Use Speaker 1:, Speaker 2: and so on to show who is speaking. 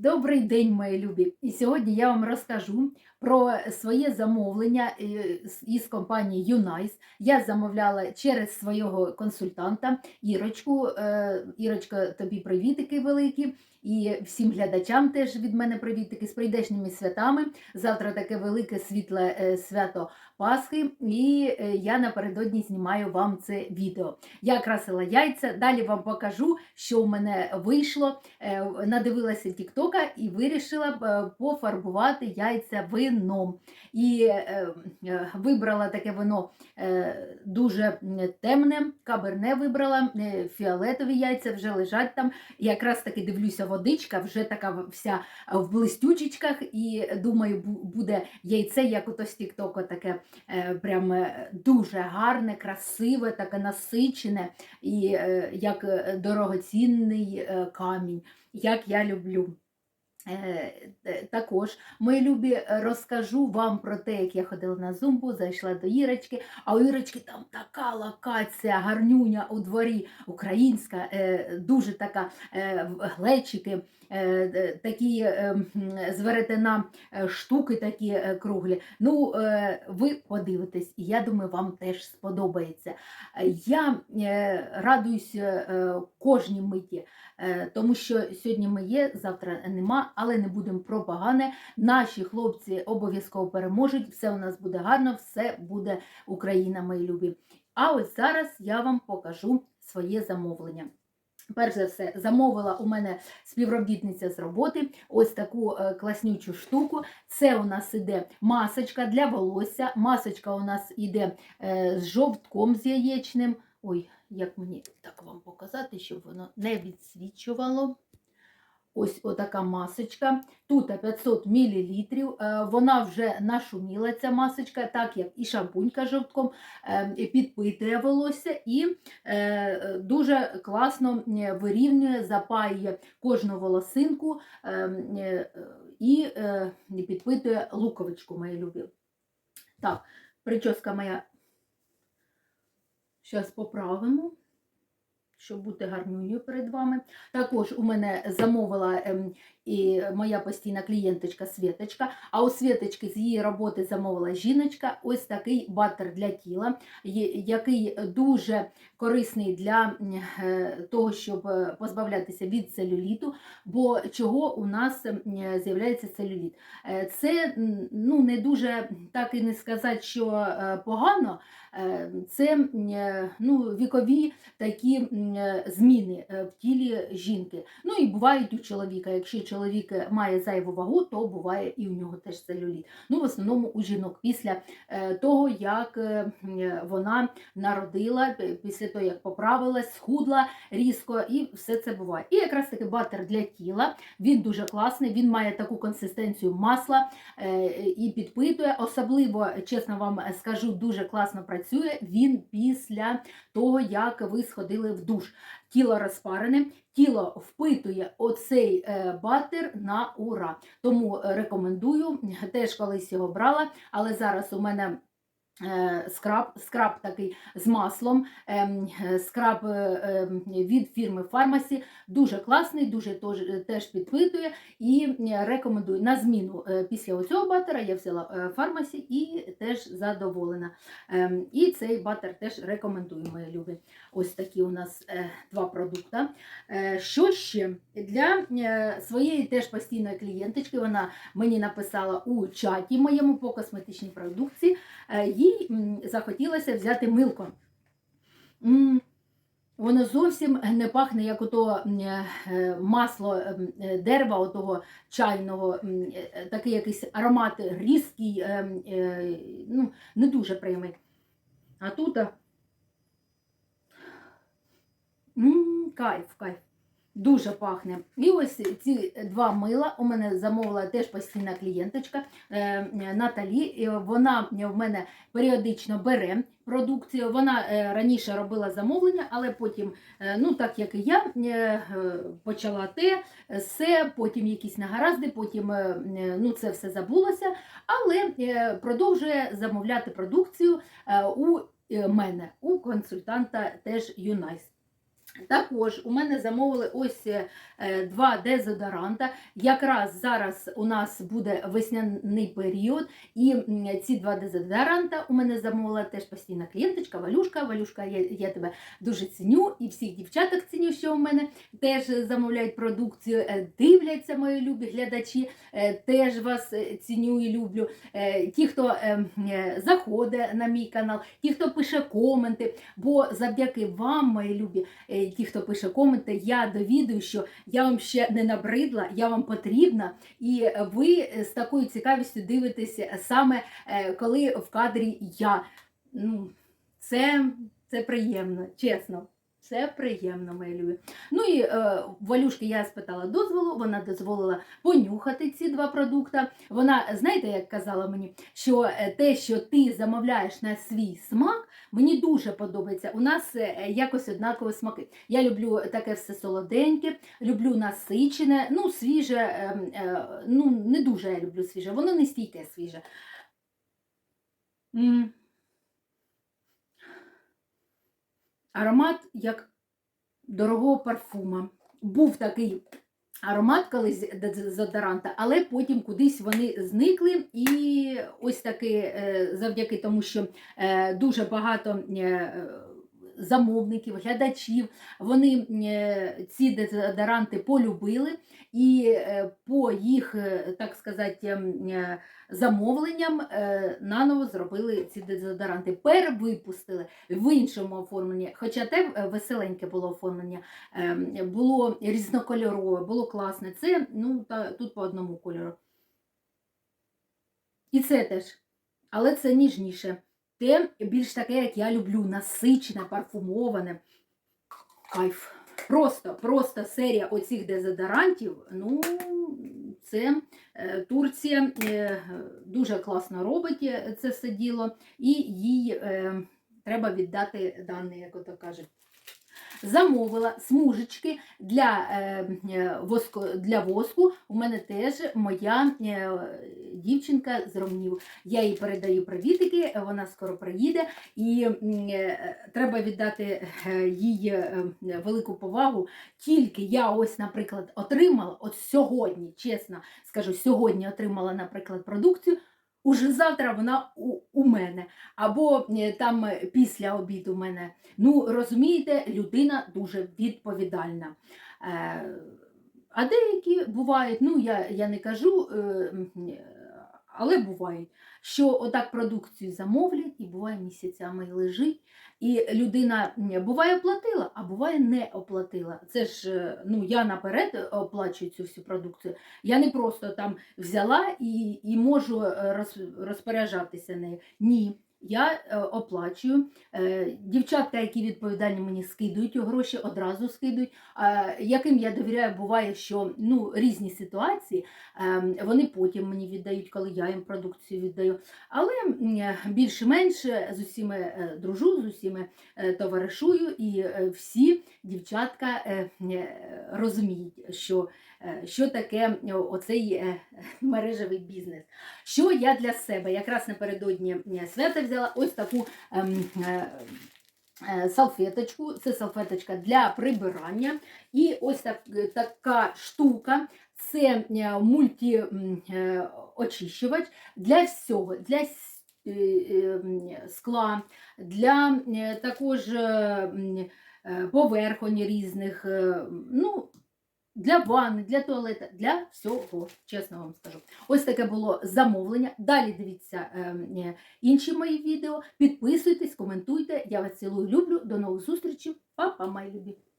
Speaker 1: Добрий день, мої любі! І сьогодні я вам розкажу про своє замовлення е, із компанії Юнайс. Я замовляла через свого консультанта Ірочку. Е, Ірочка, тобі привітики великі. І всім глядачам теж від мене привітики з прийдешніми святами. Завтра таке велике світле е, свято Пасхи, і е, я напередодні знімаю вам це відео. Я красила яйця, далі вам покажу, що в мене вийшло. Е, Надивилася Тіктока і вирішила пофарбувати яйця вином. І вибрала таке вино дуже темне, каберне вибрала, фіолетові яйця вже лежать там. Якраз таки дивлюся, водичка вже така вся в блистючечках, і думаю, буде яйце, як ото з Тіктока, таке е, прям е, дуже гарне, красиве, таке насичене, і е, як е, дорогоцінний е, камінь, як я люблю. Е, е, Також, мої любі, е, розкажу вам про те, як я ходила на зумбу, зайшла до Ірочки, а у Ірочки там така локація, гарнюня у дворі, українська, дуже така глечики, такі м, з веретена е, штуки такі круглі. Ну, ви подивитесь, і я думаю, вам теж сподобається. Я радуюсь кожній миті. Тому що сьогодні ми є, завтра нема, але не будемо про погане. Наші хлопці обов'язково переможуть, все у нас буде гарно, все буде Україна, мої любі. А ось зараз я вам покажу своє замовлення. Перш за все, замовила у мене співробітниця з роботи ось таку е, класнючу штуку. Це у нас іде масочка для волосся. Масочка у нас іде е, з жовтком з яєчним. Ой, як мені так вам показати, щоб воно не відсвічувало. Ось отака масочка. Тут 500 мл. Вона вже нашуміла, ця масочка, так як і шампунька жовтком, е, підпитує волосся і е, дуже класно е, вирівнює, запаює кожну волосинку е, е, і е, підпитує луковичку, мої любі. Так, прическа моя Зараз поправимо, щоб бути гарною перед вами. Також у мене замовила ем, і моя постійна клієнточка Світочка, а у Світочки з її роботи замовила жіночка ось такий баттер для тіла, який дуже корисний для е, того, щоб е, позбавлятися від целюліту, бо чого у нас з'являється целюліт. Е, Це ну, не дуже так і не сказати, що погано. Це ну, вікові такі зміни е, в тілі жінки. Ну і бувають у чоловіка. Якщо чоловік е, має зайву вагу, то буває і у нього теж целюліт. Ну, в основному у жінок після е, того, як е, е, вона народила, після того, як поправилась, схудла різко, і все це буває. І якраз таки батер для тіла, він дуже класний, він має таку консистенцію масла е, і підпитує. Особливо, чесно вам скажу, дуже класно працює він після того, як ви сходили в душ. Тіло розпарене, тіло впитує оцей е, батер на ура. Тому е, рекомендую, теж колись його брала, але зараз у мене. Е, Скраб, скраб такий з маслом, ем, скраб е, ем, від фірми Фармасі. Дуже класний, дуже теж підпитує і е, рекомендую на зміну після цього батера я взяла Фармасі і теж задоволена. Ем, І цей батер теж рекомендую, мої любі. Ось такі у нас два продукти. Що ще? Для своєї теж постійної клієнточки вона мені написала у чаті моєму по косметичній продукції. Е, Їй захотілося взяти милко. Воно зовсім не пахне, як ото е, масло ем, е, дерева, отого чайного, е, такий якийсь аромат різкий, ем, е, ну, не дуже прямий. А тут а, м, кайф, кайф. Дуже пахне. І ось ці два мила у мене замовила теж постійна клієнточка е, Наталі. Вона в мене періодично бере продукцію. Вона е, раніше робила замовлення, але потім, е, ну так як і я, почала те, все, потім якісь негаразди, потім ну, це все забулося, але продовжує замовляти продукцію у мене, у консультанта теж Юнайс. Також у мене замовили ось е, два дезодоранта. Якраз зараз у нас буде весняний період, і ці два дезодоранта у мене замовила теж постійна клієнточка Валюшка. Валюшка, я, я тебе дуже ціню, і всіх дівчаток ціню, що у мене теж замовляють продукцію, е, дивляться мої любі глядачі, е, теж вас ціню і люблю. Ті, хто заходить на мій канал, ті, хто пише коменти, бо завдяки вам, мої любі, ті, хто пише коменти, я довідую, що я вам ще не набридла, я вам потрібна, і ви з такою цікавістю дивитеся саме е, коли в кадрі я. Ну, це, це приємно, чесно. Це приємно, мої любі. Ну і е, Валюшки я спитала дозволу, вона дозволила понюхати ці два продукти. Вона, знаєте, як казала мені, що е, те, що ти замовляєш на свій смак, мені дуже подобається. У нас е, якось однакові смаки. Я люблю таке все солоденьке, люблю насичене, ну, свіже, е, е, ну, не дуже я люблю свіже, воно не стійке свіже. М. Аромат як дорогого парфума. Був такий аромат колись дезодоранта, але потім кудись вони зникли. І ось таки, е, завдяки тому, що е, дуже багато е, замовників, глядачів, вони е, ці дезодоранти полюбили, і е, по їх, е, так сказати, ем, замовленням наново зробили ці дезодоранти. Перевипустили в іншому оформленні. Хоча те веселеньке було оформлення, е, було різнокольорове, було класне. Це ну, та, тут по одному кольору. І це теж. Але це ніжніше. Те більш таке, як я люблю, насичене, парфумоване. Кайф. Просто, просто серія оцих дезодорантів. Ну, це е, Турція е, дуже класно робить е, це все діло, і їй треба віддати дані, як ото кажуть. Замовила смужечки для е, е, воску, для воску. У мене теж моя е, дівчинка з Ромнів. Я їй передаю привітики, вона скоро приїде, і треба віддати їй велику повагу. Тільки я ось, наприклад, отримала, от сьогодні, чесно скажу, сьогодні отримала, наприклад, продукцію. Уже завтра вона у, у мене. Або е, там е, після обіду мене. Ну, розумієте, людина дуже відповідальна. Е, а деякі бувають, ну я, я не кажу, е, е, але буває, що отак продукцію замовлять і буває місяцями лежить. І людина буває оплатила, а буває не оплатила. Це ж е, ну, я наперед оплачую цю всю продукцію. Я не просто там взяла і, і можу е, розпоряджатися нею. Ні. Я е, оплачую. Е, дівчатка, які відповідальні мені скидують гроші, одразу скидують. Яким я довіряю, буває, що ну, різні ситуації е, вони потім мені віддають, коли я їм продукцію віддаю. Але е, більш-менш з усіми дружу, з усіми товаришую, і всі дівчатка розуміють, що, що таке оцей мережевий бізнес. Що я для себе якраз напередодні е, свята взяла ось таку ем, е, е, салфеточку. Це салфеточка для прибирання. І ось так, така штука. Це мультиочищувач для всього, для скла, для також поверхонь різних. Ну, для ванни, для туалета, для всього, чесно вам скажу. Ось таке було замовлення. Далі дивіться ем, е, інші мої відео. Підписуйтесь, коментуйте. Я вас цілую, люблю. До нових зустрічей. Па-па, мої любі!